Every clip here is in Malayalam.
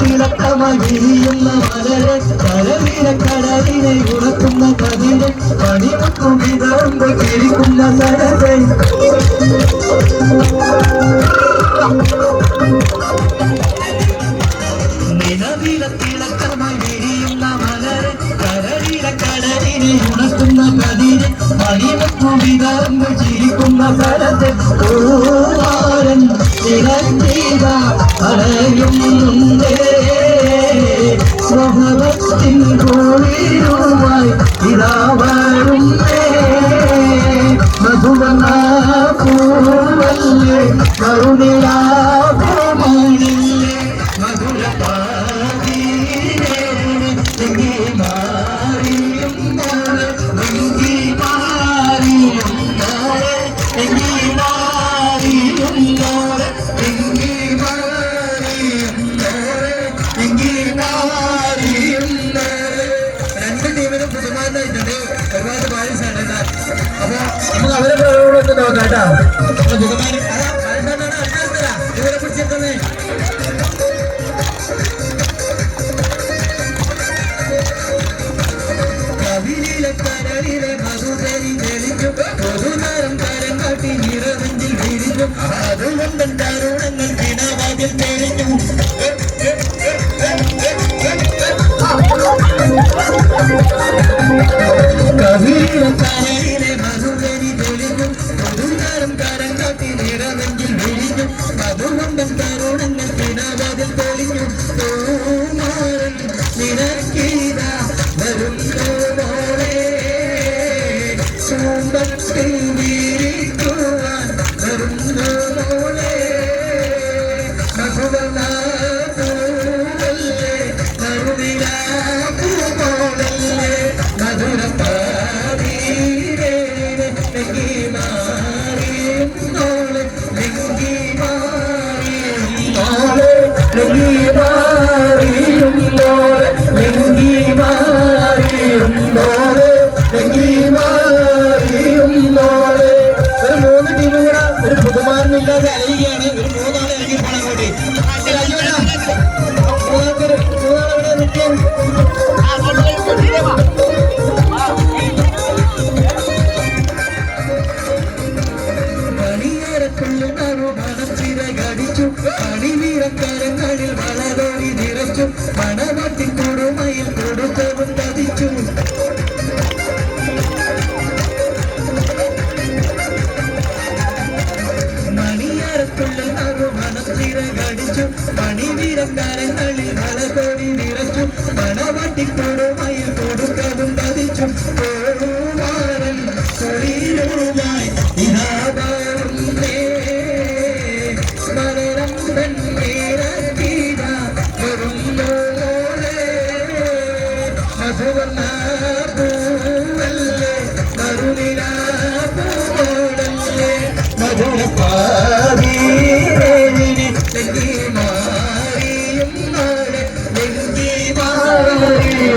തിളക്കമഴിയുന്ന മലരെ കരവില കടലിനെ ഉണക്കുന്ന കതിരെ പണിമുക്കും വിതറുമ്പോൾ കിഴിക്കുന്ന സരസെ. നിലവില തിളക്കമായി വിരിയുന്ന മലരെ ഉണക്കുന്ന കതിരെ പണിമുക്കും വിതറുമ്പോൾ ചിരിക്കുന്ന സരസെ. ഓരൻ തിളച്ചീത അറിയുന്നുണ്ടേ സ്വഭവത്തിൻ കോഴിയുമായി ഇതാ വരുന്നേ മധുവന പൂവല്ലേ കരുണിലാ ഒരുപാട് പായസാണ് അപ്പൊ നമുക്ക് അവരെ പ്രയോഗങ്ങളൊക്കെ നോക്കാം കേട്ടോ. ഇവരെ പിടിച്ചെത്തുന്നേ കവിളിലെ കരളിലെ മധുതരി തെളിഞ്ഞു. പൊതുനരം കരം കാട്ടി നിറവെഞ്ചിൽ വിരിഞ്ഞു. അതുകൊണ്ട് തരുണങ്ങൾ കിണവാതിൽ തെളിഞ്ഞു. കവിളിലെ കരളിലെ മധുതരി നെങ്കി മാറിയും മനച്ചിറകടിച്ചു അണിവീരക്കരങ്ങളിൽ വളരോടി നിറച്ചു. മണവട്ടിൻ കൊടുമയിൽ കൊടുത്തവും തതിച്ചു മണിയേറക്കുള്ളുണർവ് മനച്ചിറകടിച്ചു മണിവീരക്കരങ്ങളിൽ വളരോടി നിറച്ചു. മണവട്ടിൻ കൊടുമയിൽ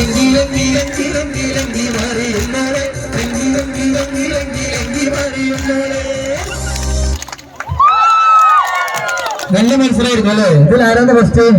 நெஞ்சி நெஞ்சி நெஞ்சி நெஞ்சி நெஞ்சி மாறி நல்ல மனசுல இருக்கல இதுல யாராவது